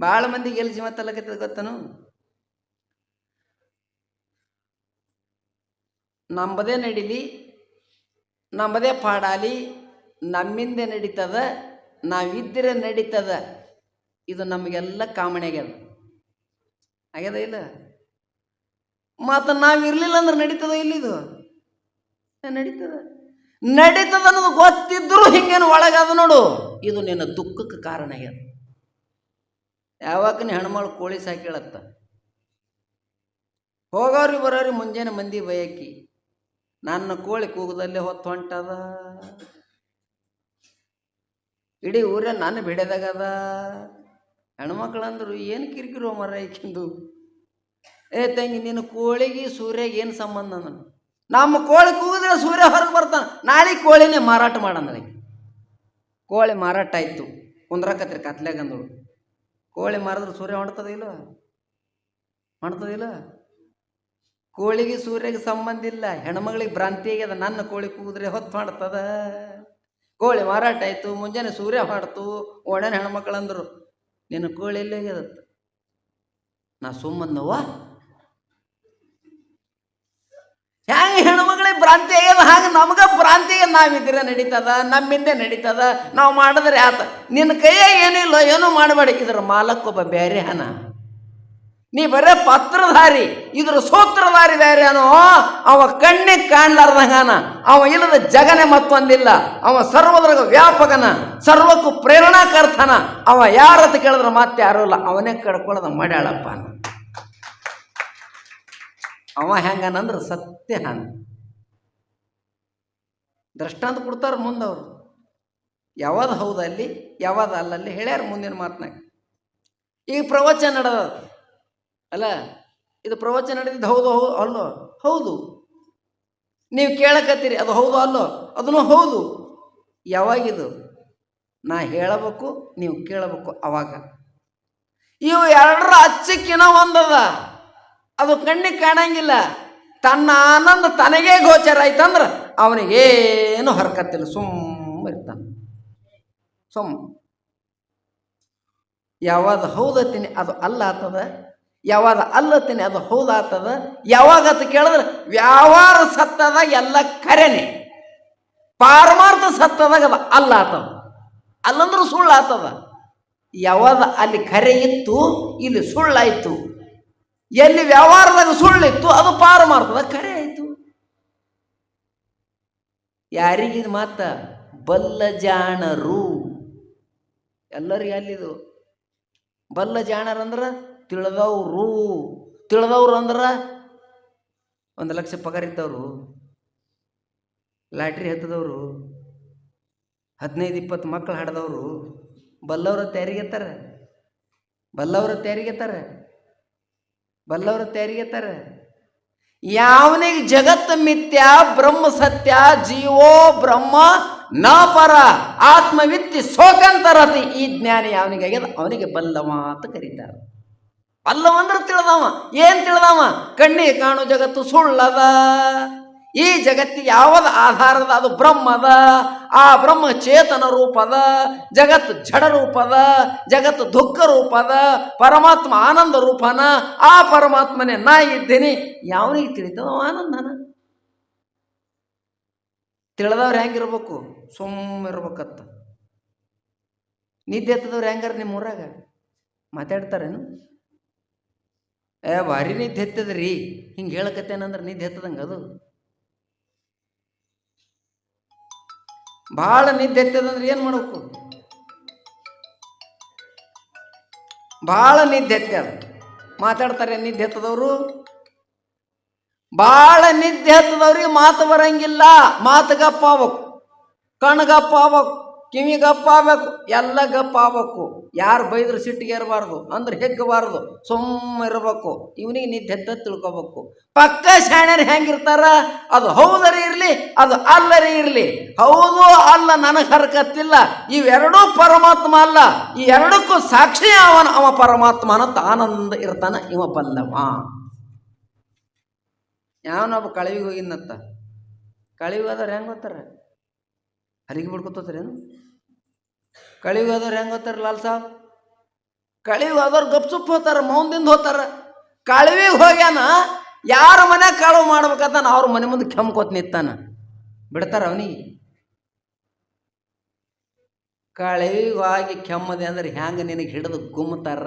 ಭಾಳ ಮಂದಿಗೆ ಎಲ್ಲಿ ಜೀವ ತಲಕತ್ತದ ಗೊತ್ತನು? ನಂಬದೇ ನಡೀಲಿ, ನಂಬದೇ ಪಾಡಾಲಿ, ನಮ್ಮಿಂದೆ ನಡೀತದ ನಾವಿದ್ದರೆ ನಡೀತದ. ಇದು ನಮಗೆಲ್ಲ ಕಾಮಣೆ ಆಗ್ಯದ. ಆಗ್ಯದ ಇಲ್ಲ? ಮತ್ತು ನಾವು ಇರಲಿಲ್ಲ ಅಂದ್ರೆ ನಡೀತದ ಇಲ್ಲಿದು ನಡೀತದ. ನಡೀತದ ಅನ್ನೋದು ಗೊತ್ತಿದ್ರೂ ಹಿಂಗೇನು ಒಳಗಾದ ನೋಡು. ಇದು ನಿನ್ನ ದುಃಖಕ್ಕೆ ಕಾರಣ ಆಗ್ಯದ. ಯಾವಾಗ ನೀ ಹೆಣ್ಮಳು ಕೋಳಿ ಸಾಕಿಳತ್ತ. ಹೋಗೋರಿ ಬರೋರಿ ಮುಂಜಾನೆ ಮಂದಿ ಬಯಕಿ, ನನ್ನ ಕೋಳಿ ಕೂಗದಲ್ಲೇ ಹೊತ್ತು ಹೊಂಟದ. ಇಡೀ ಊರ ನಾನು ಬಿಡದಾಗದ. ಹೆಣ್ಮಕ್ಳಂದ್ರು, ಏನು ಕಿರಿಕಿರೋ ಮರ ಏ ತಂಗಿ, ನಿನ್ನ ಕೋಳಿಗೆ ಸೂರ್ಯಗೆ ಏನು ಸಂಬಂಧ ನಾನು ನಮ್ಮ ಕೋಳಿ ಕೂಗಿದ್ರೆ ಸೂರ್ಯ ಹೊರಗೆ ಬರ್ತಾನೆ. ನಾಳೆ ಕೋಳಿನೇ ಮಾರಾಟ ಮಾಡಂದ್ರೆ ಕೋಳಿ ಮಾರಾಟ ಆಯ್ತು. ಕುಂದ್ರಕತ್ರಿ ಕತ್ಲೆಗೆ ಅಂದಳು. ಕೋಳಿ ಮಾರಿದ್ರೆ ಸೂರ್ಯ ಹೊಣ್ತದಿಲ್ಲ ಹೊಣ್ತದಿಲ್ಲ ಕೋಳಿಗೆ ಸೂರ್ಯಗೆ ಸಂಬಂಧ ಇಲ್ಲ. ಹೆಣ್ಮಗಳಿಗೆ ಭ್ರಾಂತಿ ಆಗ್ಯದ. ನನ್ನ ಕೋಳಿ ಕೂದ್ರೆ ಹೊತ್ತು ಮಾಡ್ತದ ಕೋಳಿ ಮಾರಾಟ ಆಯ್ತು. ಮುಂಜಾನೆ ಸೂರ್ಯ ಮಾಡ್ತು ಒಣನ ಹೆಣ್ಮಕ್ಳು ನಿನ್ನ ಕೋಳಿ ಎಲ್ಲಿ ಆಗ್ಯದತ್ತ ನಾ ಸುಮ್ಮನ್ನವ್ವ ಹೆಂಗೆ ಹೆಣ್ಮಗಳಿಗೆ ಭ್ರಾಂತಿ ಆಗ್ಯದ. ಹಾಗೆ ನಮಗೆ ಭ್ರಾಂತಿ ನಾವಿದ್ರೆ ನಡೀತದ? ನಮ್ಮಿಂದೆ ನಡೀತದ? ನಾವು ಮಾಡಿದ್ರೆ ಆತ. ನಿನ್ನ ಕೈಯಾಗ ಏನಿಲ್ಲ, ಏನೂ ಮಾಡಬೇಡ. ಇದ್ರ ಮಾಲಕ್ಕೊಬ್ಬ ಬೇರೆ ಹಣ. ನೀ ಬರೇ ಪತ್ರಧಾರಿ, ಇದ್ರ ಸೂತ್ರಧಾರಿ ಬೇರೆ ಅನ್ನೋ ಅವ ಕಣ್ಣಿಗೆ ಕಾಣ್ಲಾರ್ದಂಗನ ಅವ ಇಲ್ಲದ ಜಗನೆ ಮತ್ತೊಂದಿಲ್ಲ. ಅವ ಸರ್ವದ್ರಾಗ ವ್ಯಾಪಕನ, ಸರ್ವಕ್ಕೂ ಪ್ರೇರಣಾಕರ್ತನ ಅವ ಯಾರತ್ತ ಕೇಳಿದ್ರೆ ಮತ್ತೆ ಯಾರೂ ಇಲ್ಲ. ಅವನೇ ಕಡ್ಕೊಳ್ಳೋದ ಮಾಡ್ಯಾಳಪ್ಪ. ಅವ ಹೆಂಗನಂದ್ರೆ ಸತ್ಯ ಹಾನ ದೃಷ್ಟಾಂತ ಕೊಡ್ತಾರ ಮುಂದವ್ರು ಯಾವ್ದು ಹೌದಲ್ಲಿ ಯಾವ್ದು ಅಲ್ಲಲ್ಲಿ ಹೇಳ್ಯಾರ ಮುಂದಿನ ಮಾತನಾಗ. ಈಗ ಪ್ರವಚನ ನಡೆದ. ಅಲ್ಲ, ಇದು ಪ್ರವಚನ ನಡೆದಿದ್ದು ಹೌದು ಹೌದು, ಅಲ್ಲೋ? ಹೌದು. ನೀವು ಕೇಳಕತ್ತೀರಿ, ಅದು ಹೌದು, ಅಲ್ಲೋ? ಅದನ್ನು ಹೌದು. ಯಾವಾಗಿದು ನಾ ಹೇಳಬೇಕು, ನೀವು ಕೇಳಬೇಕು ಅವಾಗ. ಇವು ಎರಡರ ಅಚ್ಚಕ್ಕಿನ ಒಂದದ. ಅದು ಕಣ್ಣಿಗೆ ಕಾಣಂಗಿಲ್ಲ. ತನ್ನ ಆನಂದ ತನಗೇ ಗೋಚರ ಆಯ್ತಂದ್ರೆ ಅವನಿಗೇನು ಹರ್ಕತ್ತಿಲ್ಲ. ಸುಮ್ಮ ಇರ್ತಾನೆ. ಸುಮ್ಮ ಯಾವಾಗ ಹೌದತ್ತೀನಿ ಅದು ಅಲ್ಲ ಆತದ ಯಾವಾಗ ಅಲ್ಲತ್ತೀನಿ ಅದು ಹೌದಾತದ ಯಾವಾಗ ಅಂತ ಕೇಳಿದ್ರೆ ವ್ಯಾವಾರ ಸತ್ತದ ಎಲ್ಲ ಕರೆನೆ. ಪಾರಮಾರ್ಥ ಸತ್ತದಾಗ ಅದು ಅಲ್ಲ ಆತದ ಅಲ್ಲಂದ್ರೂ ಸುಳ್ಳು ಆತದ ಯಾವಾಗ ಅಲ್ಲಿ ಕರೆ ಇತ್ತು, ಇಲ್ಲಿ ಸುಳ್ಳಾಯ್ತು. ಎಲ್ಲಿ ವ್ಯವಹಾರದಾಗ ಸುಳ್ಳಿತ್ತು, ಅದು ಪಾರು ಮಾಡ್ತದ. ಕರೆ ಆಯ್ತು. ಯಾರಿಗಿದು ಮಾತ? ಬಲ್ಲ ಜಾಣರು ಎಲ್ಲರಿಗೆ ಅಲ್ಲಿದು. ಬಲ್ಲ ಜಾಣರಂದ್ರೆ ತಿಳಿದವರು. ತಿಳಿದವ್ರು ಅಂದ್ರೆ ಒಂದು ಲಕ್ಷ ಪಗಾರ ಇದ್ದವರು. ಲಾಟ್ರಿ ಹತ್ತದವರು. ಹದಿನೈದು, ಇಪ್ಪತ್ತು ಮಕ್ಕಳು ಹಾಡ್ದವರು. ಬಲ್ಲವ್ರ ತಯಾರಿಗೆತ್ತಾರೆ ಬಲ್ಲವ್ರ ತಯಾರಿಗೆತ್ತಾರೆ ಬಲ್ಲವ್ರ ತಯಾರಿಗೆತ್ತಾರೆ ಯಾವನಿಗೆ ಜಗತ್ತು ಮಿಥ್ಯ, ಬ್ರಹ್ಮ ಸತ್ಯ, ಜೀವೋ ಬ್ರಹ್ಮ ನಾಪರ ಪರ, ಆತ್ಮವಿತ್ತಿ ಸೋಕಂತರತಿ ಈ ಜ್ಞಾನ ಯಾವನಿಗೆ ಆಗ್ಯದ? ಅವನಿಗೆ ಬಲ್ಲವ ಅಂತ ಕರೀತಾರೆ. ಬಲ್ಲವ ಅಂದ್ರೆ ತಿಳಿದವ. ಏನ್ ತಿಳಿದವ? ಕಣ್ಣಿಗೆ ಕಾಣೋ ಜಗತ್ತು ಸುಳ್ಳದ. ಈ ಜಗತ್ತಿ ಯಾವದ ಆಧಾರದ? ಅದು ಬ್ರಹ್ಮದ. ಆ ಬ್ರಹ್ಮ ಚೇತನ ರೂಪದ ಜಗತ್ತು ಜಡ ರೂಪದ ಜಗತ್ತು ದುಃಖ ರೂಪದ, ಪರಮಾತ್ಮ ಆನಂದ ರೂಪನ. ಆ ಪರಮಾತ್ಮನೇ ನಾ ಇದ್ದೀನಿ. ಯಾವನಿಗೆ ತಿಳಿತದ ಆನಂದನ? ತಿಳಿದವ್ರು ಹೆಂಗಿರ್ಬೇಕು? ಸುಮ್ಮಿರ್ಬೇಕತ್ತ ನಿದ್ದೆ ಎತ್ತದವ್ರು ಹೆಂಗಾರ ನಿಮ್ಮ ಊರಾಗ? ಮಾತಾಡ್ತಾರೇನು? ಏ, ಭಾರಿ ನಿದ್ದೆ ಎತ್ತದ್ರಿ. ಹಿಂಗೆ ಹೇಳಕತ್ತೇನಂದ್ರೆ ನಿದ್ದೆ ಎತ್ತದಂಗೆ ಅದು. ಭಾಳ ನಿದ್ದೆ ಎತ್ತದಂದ್ರೆ ಏನು ಮಾಡಬೇಕು? ಭಾಳ ನಿದ್ದೆ ಎತ್ತದ ಮಾತಾಡ್ತಾರೆ, ನಿದ್ದೆ ಎತ್ತದವರು. ಭಾಳ ನಿದ್ದೆ ಹತ್ತದವ್ರಿಗೆ ಮಾತು ಬರಂಗಿಲ್ಲ. ಮಾತುಗಪ್ಪ ಆಗ್ಬೇಕು. ಕಣ್ಗಪ್ಪ ಆಗ್ಬೇಕು. ಕಿವಿ ಗಪ್ಪ ಆಗ್ಬೇಕು ಎಲ್ಲ ಗಪ್ಪ ಆಗ್ಬೇಕು ಯಾರು ಬೈದ್ರೆ ಸಿಟ್ಟಿಗೆ ಇರಬಾರ್ದು ಅಂದ್ರೆ ಹೆಗ್ಗಬಾರ್ದು ಸುಮ್ಮ ಇರಬೇಕು. ಇವನಿಗೆ ನಿದ್ದೆ ತಿಳ್ಕೊಬೇಕು. ಪಕ್ಕ ಶಾಣ್ಯರು ಹೆಂಗಿರ್ತಾರ? ಅದು ಹೌದರಿ ಇರಲಿ, ಅದು ಅಲ್ಲರಿ ಇರಲಿ. ಹೌದು, ಅಲ್ಲ ನನಗೆ ಹರಕತ್ತಿಲ್ಲ. ಇವೆರಡೂ ಪರಮಾತ್ಮ ಅಲ್ಲ. ಈ ಎರಡಕ್ಕೂ ಸಾಕ್ಷಿ ಅವನ, ಅವ ಪರಮಾತ್ಮ ಪರಮಾತ್ಮನ ಆನಂದ ಇರ್ತಾನ ಇವ ಬಲ್ಲವ. ಯಾವನೊಬ್ಬ ಕಳವಿಗೆ ಹೋಗಿನತ್ತ ಕಳವಿ ಹೋದವ್ರು ಹೆಂಗೆ ಓದ್ತಾರ ಹರಿಗೆ ಬಿಡ್ಕೊತೋತಾರೇನು ಕಳಿವಿಗೆ ಹೋದವ್ರು ಹೆಂಗೆ ಹೋಗ್ತಾರೆ ಲಾಲ್ ಸಾಬ್ ಕಳಿಗೆ ಹೋದವ್ರು ಗಪ್ಸುಪ್ ಹೋತಾರ, ಮೌನದಿಂದ ಹೋತಾರ. ಕಳವಿಗೆ ಹೋಗ್ಯಾನ, ಯಾರ ಮನೆ ಕಳವು ನಾನು ಅವ್ರ ಮನೆ ಮುಂದೆ ಕೆಮ್ಕೋತ್ ನಿತ್ತಾನ ಬಿಡ್ತಾರ ಅವನಿಗೆ? ಕಳವಿಗೆ ಹೋಗಿ ಕೆಮ್ಮದೆ ಅಂದ್ರೆ ಹೆಂಗೆ ನಿನಗೆ ಹಿಡಿದು ಗುಮ್ಮತಾರ?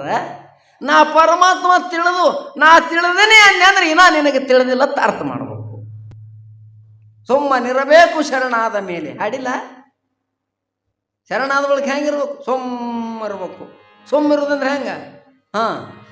ನಾ ಪರಮಾತ್ಮ ತಿಳಿದು, ನಾ ತಿಳಿದೇನೆ ಅಂದ್ರೆ ಇನ್ನ ನಿನಗೆ ತಿಳಿದಿಲ್ಲ ಅಂತ ಅರ್ಥ ಮಾಡ್ಬೇಕು. ಸುಮ್ಮನಿರಬೇಕು ಶರಣಾದ ಮೇಲೆ. ಹಾಡಿಲ್ಲ? ಶರಣಾದ ಬಳಿಕ ಹೆಂಗಿರ್ಬೇಕು? ಸುಮ್ಮ ಇರ್ಬೇಕು ಸುಮ್ಮ ಇರೋದಂದ್ರೆ ಹೆಂಗ? ಹಾಂ.